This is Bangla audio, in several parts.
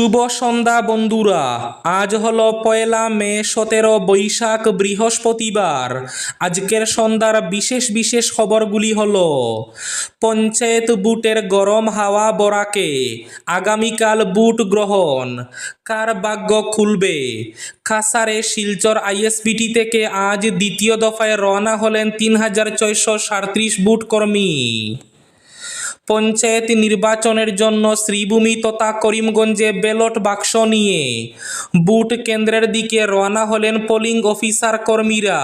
শুভ সন্ধ্যা বন্ধুরা। আজ হলো পয়লা মে সতেরো বৈশাখ বৃহস্পতিবার। আজকের সন্ধ্যার বিশেষ বিশেষ খবরগুলি হল, পঞ্চায়েত বুটের গরম হাওয়া বরাকে, আগামীকাল বুট গ্রহণ, কার ভাগ্য খুলবে? কাসারে শিলচর আইএসপিটি থেকে আজ দ্বিতীয় দফায় রওনা হলেন তিন হাজার ছয়শো বুট কর্মী। পঞ্চায়েত নির্বাচনের জন্য শ্রীভূমি তথা করিমগঞ্জে ব্যালট বাক্স নিয়ে। বুট কেন্দ্রের দিকে রওনা হলেন পোলিং অফিসার কর্মীরা।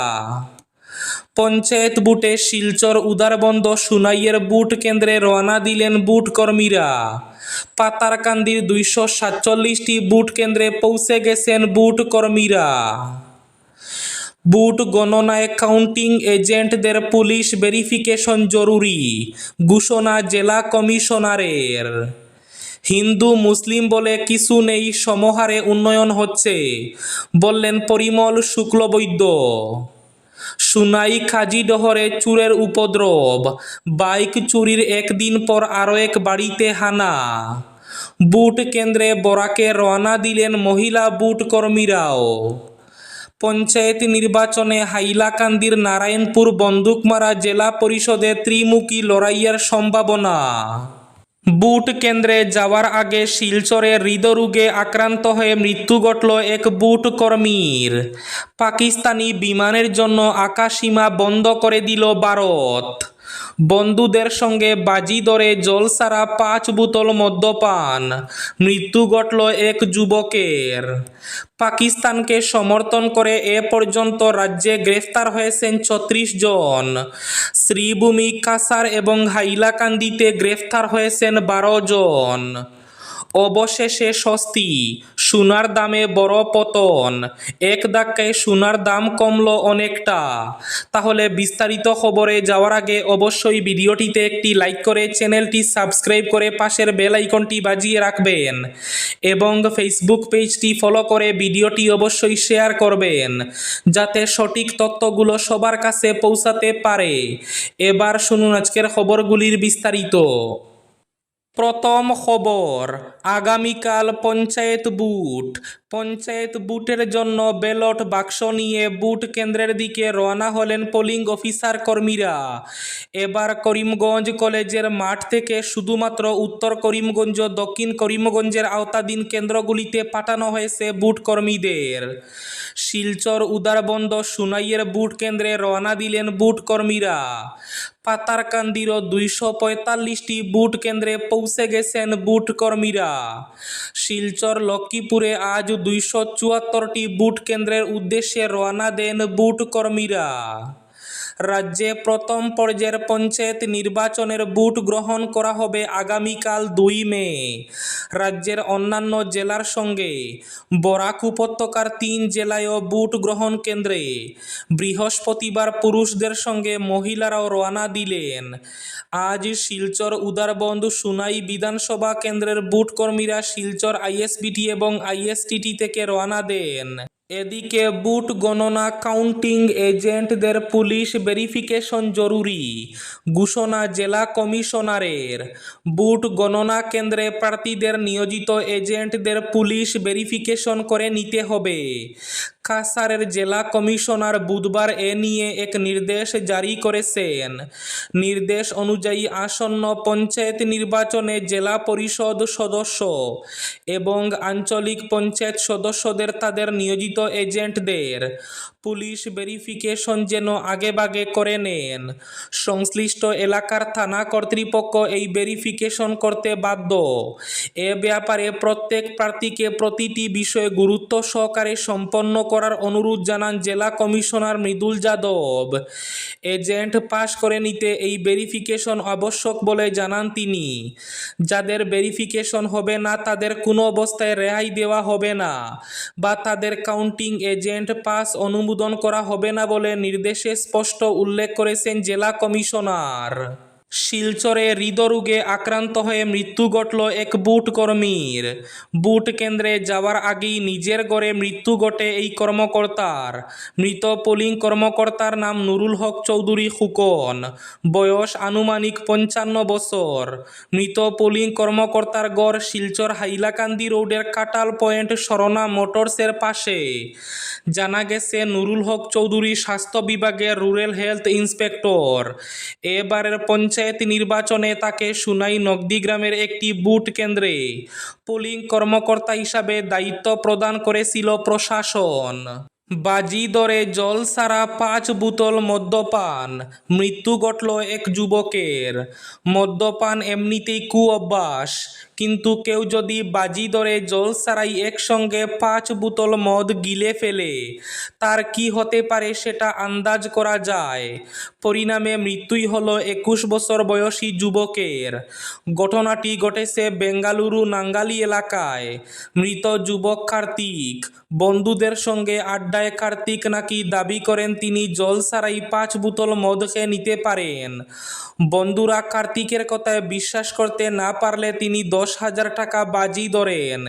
পঞ্চায়েত বুটে শিলচর উদারবন্দ সুনাইয়ের বুট কেন্দ্রে রওনা দিলেন বুট কর্মীরা। পাতারকান্দির দুইশো সাতচল্লিশটি বুট কেন্দ্রে পৌঁছে গেছেন বুট কর্মীরা। বুট গণনা কাউন্টিং এজেন্টদের পুলিশ ভেরিফিকেশন জরুরি, ঘোষণা জেলা কমিশনারের। হিন্দু, মুসলিম বলে কিছু নেই, সমহারে উন্নয়ন হচ্ছে, বললেন পরিমল শুক্লবৈদ্য। সুনাই খাজিডহরে চুরের উপদ্রব, বাইক চুরির একদিন পর আরও এক বাড়িতে হানা। বুট কেন্দ্রে বরাকে রওনা দিলেন মহিলা বুট কর্মীরাও। পঞ্চায়েত নির্বাচনে হাইলাকান্দির নারায়ণপুর বন্দুকমারা জেলা পরিষদে ত্রিমুখী লড়াইয়ের সম্ভাবনা। বুট কেন্দ্রে যাওয়ার আগে শিলচরে হৃদরোগে আক্রান্ত হয়ে মৃত্যু ঘটল এক বুট কর্মীর। পাকিস্তানি বিমানের জন্য আকাশসীমা বন্ধ করে দিল ভারত। বন্ধুদের সঙ্গে বাজি দরে জলসারা পাঁচ বোতল মদ্যপান। মৃত্যু ঘটল এক যুবকের। পাকিস্তানকে সমর্থন করে এ পর্যন্ত রাজ্যে গ্রেফতার হয়েছেন ছত্রিশ জন। শ্রীভূমি কাসার এবং হাইলাকান্দিতে গ্রেফতার হয়েছেন বারো জন। অবশেষে স্বস্তি সোনার দামে বড় পতন। এক ধাক্কায় সোনার দাম কমলো অনেকটা। তাহলে বিস্তারিত খবরে যাওয়ার আগে অবশ্যই ভিডিওটিতে একটি লাইক করে চ্যানেলটি সাবস্ক্রাইব করে পাশের বেল আইকনটি বাজিয়ে রাখবেন। এবং ফেসবুক পেজটি ফলো করে ভিডিওটি অবশ্যই শেয়ার করবেন, যাতে সঠিক তথ্যগুলো সবার কাছে পৌঁছাতে পারে। এবার শুনুন আজকের খবরগুলির বিস্তারিত। প্রথম খবর আগামীকাল পঞ্চায়েত বুট পঞ্চায়েত বুটের জন্য ব্যালট বাক্স নিয়ে বুট কেন্দ্রের দিকে রওনা হলেন পোলিং অফিসার কর্মীরা। এবার করিমগঞ্জ কলেজের মাঠ থেকে শুধুমাত্র উত্তর করিমগঞ্জ, দক্ষিণ করিমগঞ্জের আওতাধীন কেন্দ্রগুলিতে পাঠানো হয়েছে বুট কর্মীদের। শিলচর, উদারবন্দ, সুনাইয়ের বুট কেন্দ্রে রওনা দিলেন বুট কর্মীরা। পাতারকান্দির দুইশো পঁয়তাল্লিশটি বুট কেন্দ্রে পৌঁছে গেছেন বুট কর্মীরা। শিলচর, লক্ষ্মীপুরে আজ দুইশো চুয়াত্তরটি বুট কেন্দ্রের উদ্দেশ্যে রওনা দেন বুট কর্মীরা। রাজ্যে প্রথম পর্যায়ের পঞ্চায়েত নির্বাচনের বুট গ্রহণ করা হবে আগামীকাল দুই মে। রাজ্যের অন্যান্য জেলার সঙ্গে বরাক উপত্যকার তিন জেলায়ও বুট গ্রহণ কেন্দ্রে বৃহস্পতিবার পুরুষদের সঙ্গে মহিলারাও রওনা দিলেন। আজ শিলচর উদারবন্ধ সুনাই বিধানসভা কেন্দ্রের বুট কর্মীরা শিলচর আইএসবিটি এবং আইএসটিটি থেকে রওনা দেন। এদিকে বুট গণনা কাউন্টিং এজেন্টদের পুলিশ ভেরিফিকেশন জরুরি, ঘোষণা জেলা কমিশনারের। বুট গণনা কেন্দ্রে প্রার্থীদের নিয়োজিত এজেন্টদের পুলিশ ভেরিফিকেশন করে নিতে হবে। কাসারের জেলা কমিশনার বুধবার এ নিয়ে এক নির্দেশ জারি করেছেন। নির্দেশ অনুযায়ী আসন্ন পঞ্চায়েত নির্বাচনে জেলা পরিষদ সদস্য এবং আঞ্চলিক পঞ্চায়েত সদস্যদের তাদের নিয়োজিত এজেন্টদের পুলিশ ভেরিফিকেশন যেন আগেভাগে করে নেন। সংশ্লিষ্ট এলাকার থানা কর্তৃপক্ষ এই ভেরিফিকেশন করতে বাধ্য। এ ব্যাপারে প্রত্যেক প্রার্থীকে প্রতিটি বিষয়ে গুরুত্ব সহকারে সম্পন্ন করার অনুরোধ জানান জেলা commissioner Mridul Yadav. Agent pass করে নিতে এই ভেরিফিকেশন আবশ্যক বলে জানান তিনি। যাদের ভেরিফিকেশন হবে না, তাদের কোনো অবস্থায় রেহাই দেওয়া হবে না বা তাদের কাউন্টিং এজেন্ট পাস অনুমোদন করা হবে না বলে নির্দেশে স্পষ্ট উল্লেখ করেছেন জেলা কমিশনার। শিলচরে হৃদরোগে আক্রান্ত হয়ে মৃত্যু ঘটল এক বুট কর্মীর বুট কেন্দ্রে যাওয়ার আগেই নিজের গড়ে মৃত্যু ঘটে এই কর্মকর্তার। মৃত পোলিং কর্মকর্তার নাম নুরুল হক চৌধুরী খুকন বয়স আনুমানিক পঞ্চান্ন বছর। মৃত পোলিং কর্মকর্তার গড় শিলচর হাইলাকান্দি রোডের কাটাল পয়েন্ট সরনা মোটরসের পাশে। জানা গেছে, নুরুল হক চৌধুরী স্বাস্থ্য বিভাগের রুরাল হেলথ ইন্সপেক্টর। এবারের পঞ্চায়েত নির্বাচনে তাকে সুনাই নগদিগ্রামের একটি বুট কেন্দ্রে পোলিং কর্মকর্তা হিসাবে দায়িত্ব প্রদান করেছিল প্রশাসন। বাজি দরে জল সারা পাঁচ বোতল মদ্যপান। মৃত্যু ঘটল এক যুবকের। মদ্যপান এমনিতেই কু অভ্যাস কিন্তু কেউ যদি বাজি দরে জল সারাই একসঙ্গে পাঁচ বোতল মদ গিলে ফেলে, তার কি হতে পারে সেটা আন্দাজ করা যায়। পরিণামে মৃত্যুই হলো একুশ বছর বয়সী যুবকের। ঘটনাটি ঘটেছে বেঙ্গালুরু নাঙ্গালি এলাকায়। মৃত যুবক কার্তিক, বন্ধুদের সঙ্গে আড্ডায় কার্তিক নাকি দাবি করেন তিনি জল সারাই পাঁচ বোতল মদ খেয়ে নিতে পারেন? বন্ধুরা, কার্তিকের কথায় বিশ্বাস করতে না পারলে তিনি দশ হাজার টাকা বাজি ধরেন।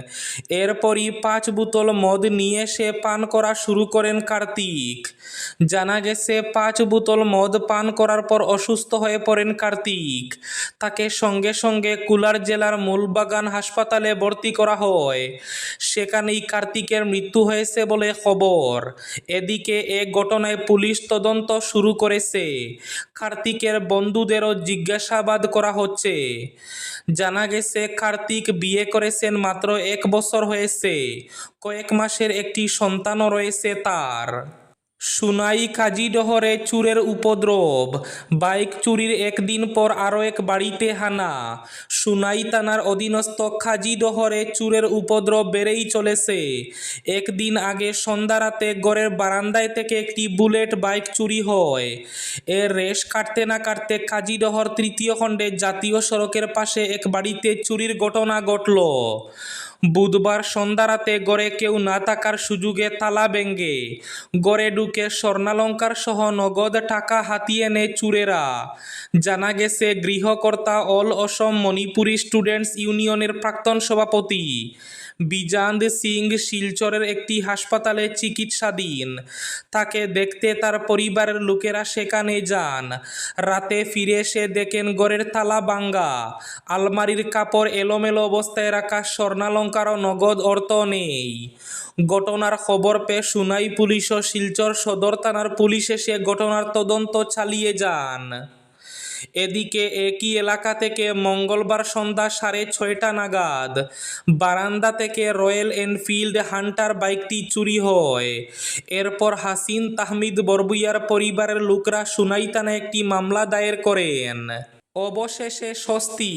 এরপরই পাঁচ বোতল মদ নিয়ে সে পান করা শুরু করেন কার্তিক। জানা গেছে, পাঁচ বোতল মদ পান করার পর অসুস্থ হয়ে পড়েন কার্তিক। তাকে সঙ্গে সঙ্গে কুলার জেলার মূলবাগান হাসপাতালে ভর্তি করা হয়। সেখানেই কার্তিকের মৃত্যু হয়েছে বলে খবর। এদিকে এ ঘটনায় পুলিশ তদন্ত শুরু করেছে। কার্তিকের বন্ধুদেরও জিজ্ঞাসাবাদ করা হচ্ছে। জানা গেছে, কার্তিক বিয়ে করেছেন মাত্র এক বছর হয়েছে। কয়েক মাসের একটি সন্তানও রয়েছে তার। সুনাই কাজীডহরে চুরের উপদ্রব। বাইক চুরির একদিন পর আরও এক বাড়িতে হানা। সুনাই থানার অধীনস্থ খাজিডহরে চুরের উপদ্রব বেড়েই চলেছে। একদিন আগে সন্ধ্যা রাতে গড়ের বারান্দায় থেকে একটি বুলেট বাইক চুরি হয়। এর রেশ কাটতে না কাটতে কাজীডহর তৃতীয় খণ্ডে জাতীয় সড়কের পাশে এক বাড়িতে চুরির ঘটনা ঘটল। বুধবার সন্ধ্যা রাতে গড়ে কেউ না থাকার সুযোগে তালা ভেঙ্গে গড়ে ঢুকে স্বর্ণালঙ্কার সহ নগদ টাকা হাতিয়ে নেয় চুরেরা। জানা গেছে, গৃহকর্তা অল অসম মণিপুরি স্টুডেন্টস ইউনিয়নের প্রাক্তন সভাপতি। বিজান্দ সিং শিলচরের একটি হাসপাতালে চিকিৎসাধীন। তাকে দেখতে তার পরিবারের লোকেরা সেখানে যান। রাতে ফিরে এসে দেখেন গড়ের তালা বাঙ্গা আলমারির কাপড় এলোমেলো অবস্থায় রাখা স্বর্ণালঙ্কার ও নগদ অর্থ নেই। ঘটনার খবর পেয়ে সুনাই পুলিশ ও শিলচর সদর থানার পুলিশ এসে ঘটনার তদন্ত চালিয়ে যান। এদিকে একই এলাকা থেকে মঙ্গলবার সন্ধ্যা সাড়ে ছয়টা নাগাদ বারান্দা থেকে রয়্যাল এনফিল্ড হান্টার বাইকটি চুরি হয়। এরপর হাসিন তাহমিদ বরবুইয়ার পরিবারের লোকরা সুনাই থানায় একটি মামলা দায়ের করেন। অবশেষে স্বস্তি।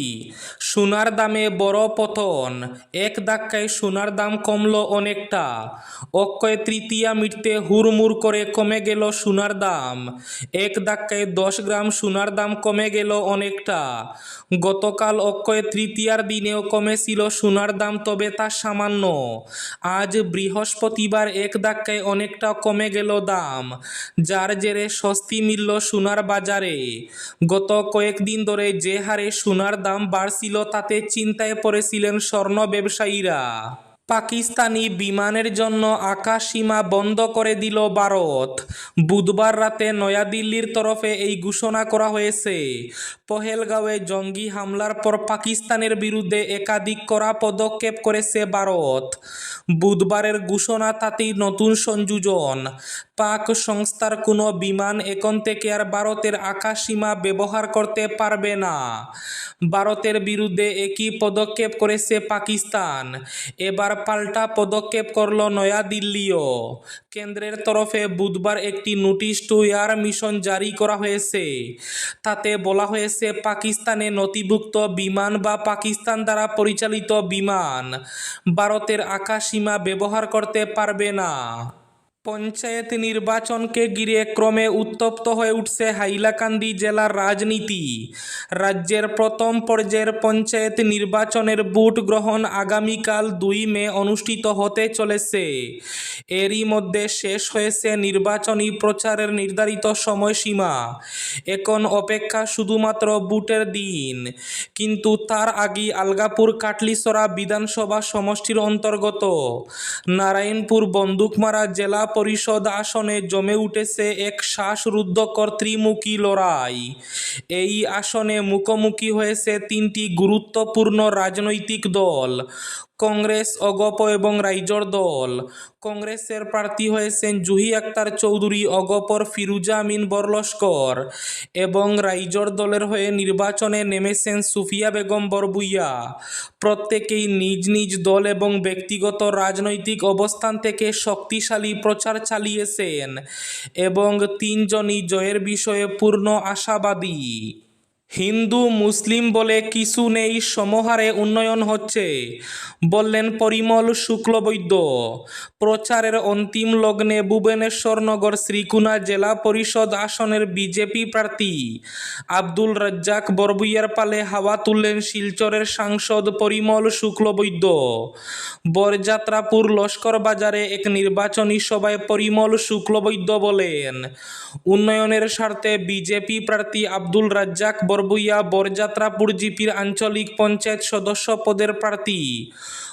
সোনার দামে বড় পতন। এক ধাক্কায় সোনার দাম কমল অনেকটা। অক্ষয় তৃতীয়া মিটতে হুড়মুড় করে কমে গেল সোনার দাম। এক ধাক্কায় দশ গ্রাম সোনার দাম কমে গেল অনেকটা। গতকাল অক্ষয় তৃতীয়ার দিনেও কমেছিল সোনার দাম, তবে তা সামান্য। আজ বৃহস্পতিবার এক ধাক্কায় অনেকটা কমে গেল দাম। যার জেরে স্বস্তি মিলল সোনার বাজারে। গত কয়েকদিন ধরে যে হারে সোনার দাম বাড়ছিল তাতে চিন্তায় পড়েছিলেন স্বর্ণ ব্যবসায়ীরা। পাকিস্তানি বিমানের জন্য আকাশ সীমা বন্ধ করে দিল ভারত। বুধবার রাতে নয়াদিল্লির তরফে এই ঘোষণা করা হয়েছে। পহেলগাঁওয়ে জঙ্গি হামলার পর পাকিস্তানের বিরুদ্ধে একাধিক করা পদক্ষেপ করেছে ভারত। বুধবারের ঘোষণা তাতেই নতুন সংযোজন। পাক সংস্থার কোনো বিমান এখন থেকে আর ভারতের আকাশ সীমা ব্যবহার করতে পারবে না। ভারতের বিরুদ্ধে একই পদক্ষেপ করেছে পাকিস্তান। এবার পাল্টা পদক্ষেপ করল নয়াদিল্লিও। কেন্দ্রের তরফে বুধবার একটি নোটিশ টু এয়ার মিশন জারি করা হয়েছে। তাতে বলা হয়েছে, পাকিস্তানে নথিভুক্ত বিমান বা পাকিস্তান দ্বারা পরিচালিত বিমান ভারতের আকাশ সীমা ব্যবহার করতে পারবে না। পঞ্চায়েত নির্বাচনকে ঘিরে ক্রমে উত্তপ্ত হয়ে উঠছে হাইলাকান্দি জেলার রাজনীতি। রাজ্যের প্রথম পর্যায়ের পঞ্চায়েত নির্বাচনের ভোট গ্রহণ আগামীকাল দুই মে অনুষ্ঠিত হতে চলেছে। এরই মধ্যে শেষ হয়েছে নির্বাচনী প্রচারের নির্ধারিত সময়সীমা। এখন অপেক্ষা শুধুমাত্র ভোটের দিন। কিন্তু তার আগেই আলগাপুর কাটলিসরা বিধানসভা সমষ্টির অন্তর্গত নারায়ণপুর বন্দুকমারা জেলা পরিষদ আসনে জমে উঠেছে এক শ্বাসরুদ্ধকর ত্রিমুখী লড়াই। এই আসনে মুখোমুখি হয়েছে তিনটি গুরুত্বপূর্ণ রাজনৈতিক দল। কংগ্রেস অগপ এবং রাইজর দল। কংগ্রেসের প্রার্থী হয়েছেন জুহি আক্তার চৌধুরী অগপর ফিরুজা আমিন বরলস্কর এবং রাইজর দলের হয়ে নির্বাচনে নেমেছেন সুফিয়া বেগম বরবুইয়া। প্রত্যেকেই নিজ নিজ দল এবং ব্যক্তিগত রাজনৈতিক অবস্থান থেকে শক্তিশালী প্রচার চালিয়েছেন এবং তিনজনই জয়ের বিষয়ে পূর্ণ আশাবাদী। হিন্দু মুসলিম বলে কিছু নেই, সমহারে উন্নয়ন হচ্ছে। বললেন পরিমল শুক্লবৈদ্য। প্রচারের অন্তিম লগ্নে ভুবনেশ্বরনগর শ্রীকুনা জেলা পরিষদ আসনের বিজেপি প্রার্থী আব্দুল রাজ্জাক বরবুইয়ার পালে হাওয়া তুললেন শিলচরের সাংসদ পরিমল শুক্লবৈদ্য। বরযাত্রাপুর লস্কর বাজারে এক নির্বাচনী সভায় পরিমল শুক্লবৈদ্য বলেন, উন্নয়নের স্বার্থে বিজেপি প্রার্থী আব্দুল রাজ্জাক বরবুইয়া, বরযাত্রাপুর জিপির আঞ্চলিক পঞ্চায়েত সদস্য পদের প্রার্থী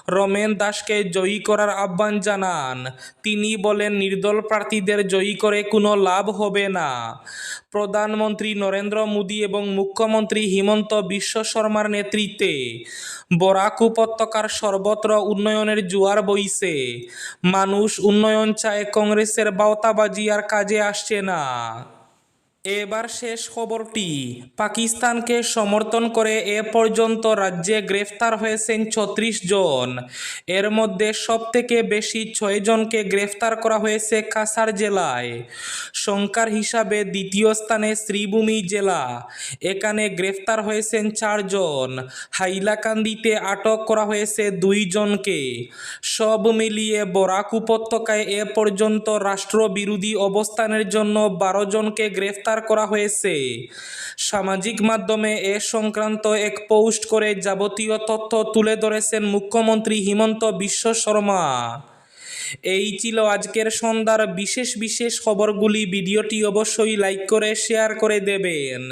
রমেন দাসকে জয়ী করার আহ্বান জানান। তিনি বলেন, নির্দল প্রার্থীদের জয়ী করে কোনো লাভ হবে না। প্রধানমন্ত্রী নরেন্দ্র মোদী এবং মুখ্যমন্ত্রী হিমন্ত বিশ্ব শর্মার নেতৃত্বে বরাক উপত্যকার সর্বত্র উন্নয়নের জোয়ার বইছে। মানুষ উন্নয়ন চায়, কংগ্রেসের বাওতাবাজি আর কাজে আসছে না। এবার শেষ খবরটি। পাকিস্তানকে সমর্থন করে এ পর্যন্ত রাজ্যে গ্রেফতার হয়েছেন ছত্রিশ জন। এর মধ্যে সবথেকে বেশি ছয় জনকে গ্রেফতার করা হয়েছে কাসার জেলায়। সংখ্যার হিসাবে দ্বিতীয় স্থানে শ্রীভূমি জেলা। এখানে গ্রেফতার হয়েছেন চারজন হাইলাকান্দিতে আটক করা হয়েছে দুই জনকে। সব মিলিয়ে বরাক উপত্যকায় এ পর্যন্ত রাষ্ট্রবিরোধী অবস্থানের জন্য বারো জনকে গ্রেফতার করা হয়েছে। সামাজিক মাধ্যমে এ সংক্রান্ত এক পোস্ট করে যাবতীয় তথ্য তুলে ধরেছেন মুখ্যমন্ত্রী হিমন্ত বিশ্ব শর্মা। এই ছিল আজকের সন্ধ্যার বিশেষ বিশেষ খবরগুলি। ভিডিওটি অবশ্যই লাইক করে, শেয়ার করে দেবেন।